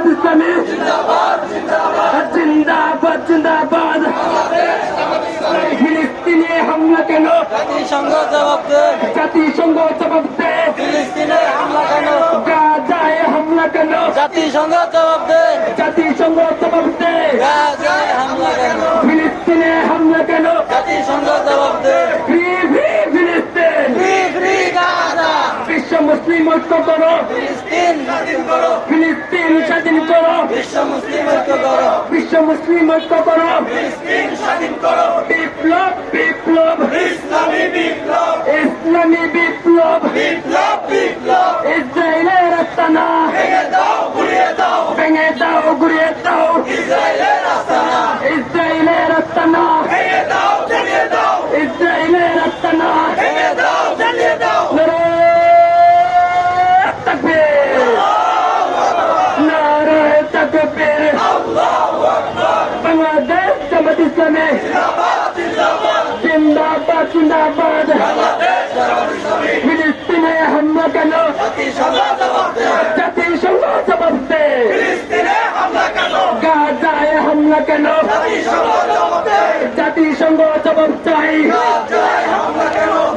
জামাত ইসলামী জিন্দাবাদ। জিন্দাবাদ ফিলিস্তিনে হামলা কেন? জাতিসংঘ জবাব দে। জাতিসংঘ জবাব দে। ফিলিস্তিনে হামলা কেন? গাজায় হামলা কেন? জাতিসংঘ জবাব দে। জাতিসংঘ জবাব দে গাজায় হামলা কেন ফিলিস্তিনে হামলা কেন জাতিসংঘ জবাব দে ফ্রি ফ্রি ফিলিস্তিন ফ্রি ফ্রি গাজা বিশ্ব মুসলিম ঐক্য করো। ফিলিস্তিন স্বাধীন করো। বিশ্ব মুসলিম ঐক্য করো। বিশ্ব মুসলিম ঐক্য করো। বিপ্লব বিপ্লব। ইসলামী বিপ্লব। ইসলামী বিপ্লব। বিপ্লব বিপ্লব। ইসরায়েলের আস্তানা। ভেঙে দাও ঘুরিয়ে দাও। ভেঙে দাও ঘুরিয়ে দাও। ইসরায়েলের আস্তানা। ইসরায়েলের আস্তানা। ভেঙে দাও জ্বালিয়ে দাও। ইসরায়েলের আস্তানা ভেঙে দাও জ্বালিয়ে দাও নারায় তাকবীর নারায় তাকবীর বাংলাদেশ জামাত ইসলামী জিন্দাবাদ জিন্দাবাদ ফিলিস্তিনে হামলা কেন জাতিসংঘ জবাব দে জাতিসংঘ জবাব দে ফিলিস্তিনে হামলা কেন গাজায় হামলা কেন জাতিসংঘ জবাব দে জাতিসংঘ জবাব চাই গাজায় হামলা কেন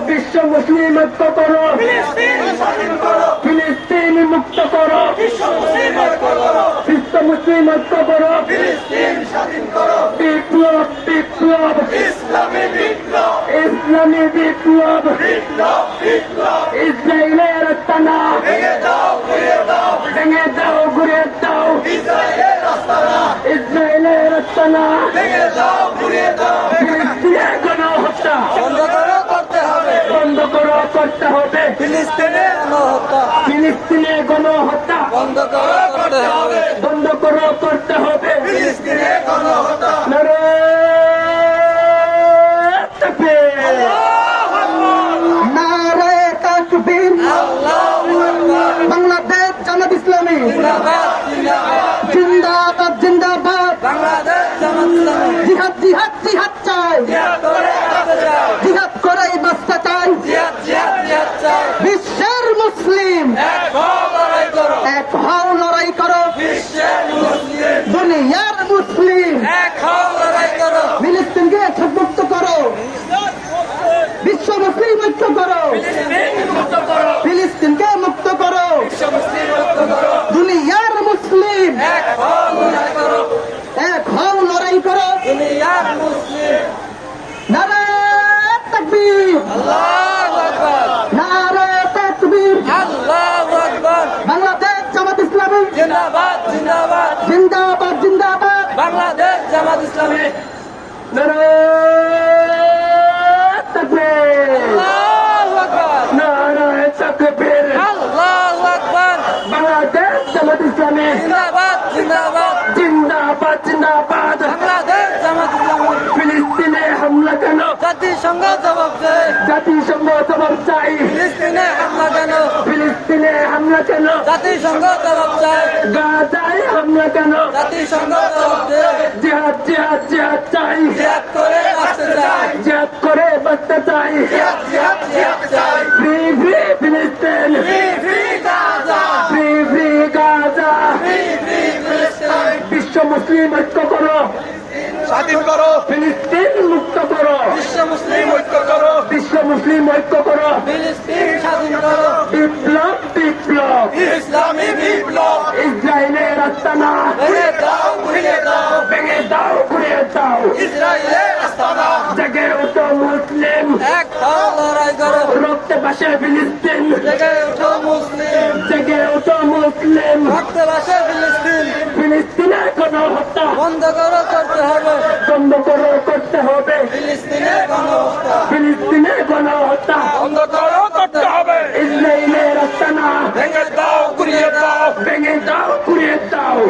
বিশ্ব মুসলিম ঐক্য করো। ফিলিস্তিন মুক্ত করো। বিশ্ব মুসলিম ঐক্য করো। বিপ্লব বিপ্লব। ইসলামী বিপ্লব। ইসরায়েলের আস্তানা ভেঙে দাও ঘুরিয়ে দাও। ইসরায়েলের আস্তানা ভেঙে দাও ঘুরিয়ে দাও ফিলিস্তিনে গণহত্যা বন্ধ করো করতে হবে বন্ধ করো করতে হবে। ফিলিস্তিনে গণহত্যা। ফিলিস্তিনে গণহত্যা। বন্ধ করো করতে হবে। বন্ধ করো করতে হবে। ফিলিস্তিনে গণহত্যা। বাংলাদেশ জামাত ইসলামী। জিন্দাবাদ জিন্দাবাদ। জিন্দাবাদ জিন্দাবাদ। জিহাদ জিহাদ জিহাদ চাই জিহাদ করেই বাঁচতে চাই জিহাদ জিহাদ জিহাদ চাই বিশ্বের মুসলিম এক হও লড়াই করো এক হও লড়াই করো বিশ্বের মুসলিম দুনিয়ার মুসলিম। এক করো। ফিলিস্তিনকে একমুক্ত করো। বিশ্ব মুসলিম ঐক্য করো। ফিলিস্তিন মুক্ত করো ফিলিস্তিনকে মুক্ত করো বিশ্ব মুসলিম মুক্ত করো দুনিয়ার মুসলিম এক হও লড়াই করো এক হও লড়াই করো দুনিয়ার মুসলিম নারায় তাকবীর আল্লাহু আকবার নারায় তাকবীর আল্লাহু আকবার বাংলাদেশ জামাত ইসলামী জিন্দাবাদ জিন্দাবাদ। জিন্দাবাদ জিন্দাবাদ। বাংলাদেশ জামাত ইসলামী। বাংলাদেশ জামাত ইসলামী। জিন্দাবাদ জিন্দাবাদ। জিন্দাবাদ জিন্দাবাদ। বাংলাদেশ জামাত ইসলামী। ফিলিস্তিনে হামলা কেন? জাতিসংঘ জবাব দে জাতিসংঘ জবাব চাই। ফিলিস্তিনে হামলা কেন? হামলা কেন? জাতিসংঘ জবাব চাই গাজায় হামলা কেন? জাতিসংঘ জবাব দে জিহাদ জিহাদ জিহাদ চাই। জিহাদ করে বাঁচতে চাই জিহাদ করে বাঁচতে চাই। জিহাদ জিহাদ জিহাদ চাই। ফ্রি ফ্রি ফিলিস্তিন। Free free Gaza. Free free Gaza. Free free ফিলিস্তিন। বিশ্ব মুসলিম ঐক্য করো। স্বাধীন করো। ফিলিস্তিন মুক্ত করো। বিশ্ব মুসলিম ঐক্য করো। বিশ্ব মুসলিম ঐক্য করো। ফিলিস্তিন স্বাধীন করো। বিপ্লব বিপ্লব ইসলামী বিপ্লব। ইসরায়েলের আস্তানা ভেঙে দাও ঘুরিয়ে দাও। ভেঙে দাও ঘুরিয়ে দাও। ইসরায়েলের আস্তানা জেগে ওঠো মুসলিম। এক লড়াই করো। রক্তে ফিলিস্তিন। জেগে ওঠো মুসলিম। জেগে ওঠো মুসলিম। ভক্ত বাসে ফিলিস্তিন। ফিলিস্তিনের কোন হত্যা। বন্ধ করো করতে হবে। বন্ধ করো করতে হবে। ফিলিস্তিনের গণহত্যা ফিলিস্তিনের কোন হত্যা। বন্ধ করো করতে হবে। দাও ভেঙে